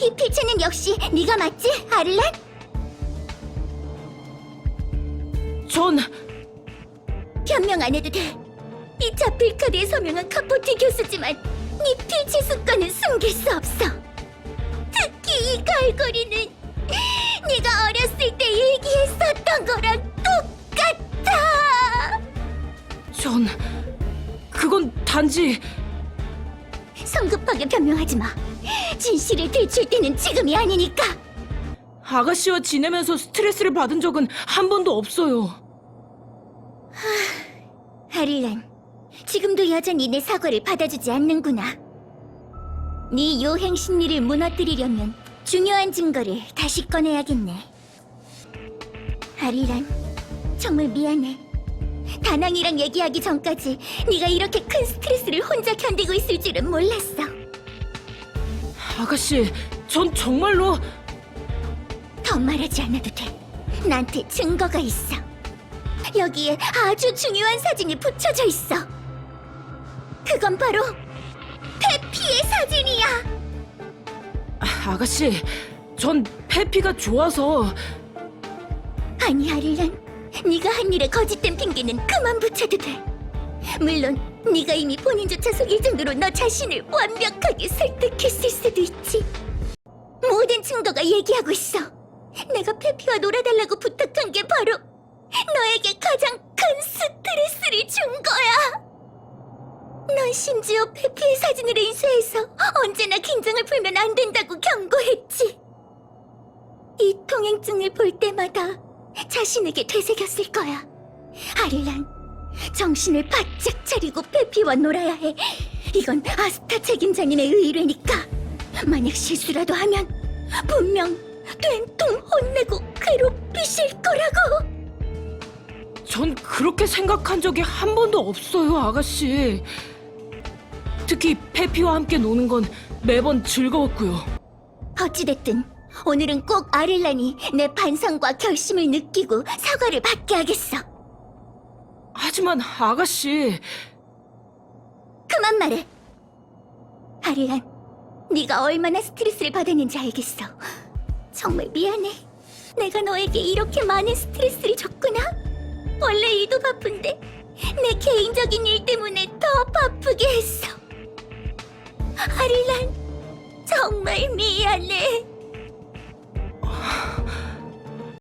이 필체는 역시 네가 맞지, 아를란? 전 변명 안 해도 돼. 이 자필 카드에 서명한 카포티 교수지만 네 필체 습관은 숨길 수 없어. 특히 이 갈고리는 네가 어렸을 때 얘기했었던 거랑 똑같아. 전 그건 단지 성급하게 변명하지 마. 진실을 들출 때는 지금이 아니니까. 아가씨와 지내면서 스트레스를 받은 적은 한 번도 없어요. 아릴란, 지금도 여전히 내 사과를 받아주지 않는구나. 네 요행 심리를 무너뜨리려면 중요한 증거를 다시 꺼내야겠네. 아릴란, 정말 미안해. 다낭이랑 얘기하기 전까지 네가 이렇게 큰 스트레스를 혼자 견디고 있을 줄은 몰랐어. 아가씨, 전 정말로 더 말하지 않아도 돼. 나한테 증거가 있어. 여기에 아주 중요한 사진이 붙여져 있어. 그건 바로 페피의 사진이야. 아가씨, 전 페피가 좋아서 아니 아릴란, 네가 한 일에 거짓된 핑계는 그만 붙여도 돼. 물론 네가 이미 본인조차 속일 정도로 너 자신을 완벽하게 설득했을 수도 있지. 모든 증거가 얘기하고 있어. 내가 페피와 놀아달라고 부탁한 게 바로 너에게 가장 큰 스트레스를 준 거야. 넌 심지어 페피의 사진을 인쇄해서 언제나 긴장을 풀면 안 된다고 경고했지. 이 통행증을 볼 때마다 자신에게 되새겼을 거야. 아릴란, 정신을 바짝 차리고 페피와 놀아야 해. 이건 아스타 책임자님의 의뢰니까. 만약 실수라도 하면 분명 된통 혼내고 괴롭히실 거라고. 전 그렇게 생각한 적이 한 번도 없어요, 아가씨. 특히 페피와 함께 노는 건 매번 즐거웠고요. 어찌됐든 오늘은 꼭 아릴란이 내 반성과 결심을 느끼고 사과를 받게 하겠어. 하지만 아가씨, 그만 말해. 아릴란, 네가 얼마나 스트레스를 받았는지 알겠어. 정말 미안해. 내가 너에게 이렇게 많은 스트레스를 줬구나. 원래 일도 바쁜데 내 개인적인 일 때문에 더 바쁘게 했어. 아릴란, 정말 미안해.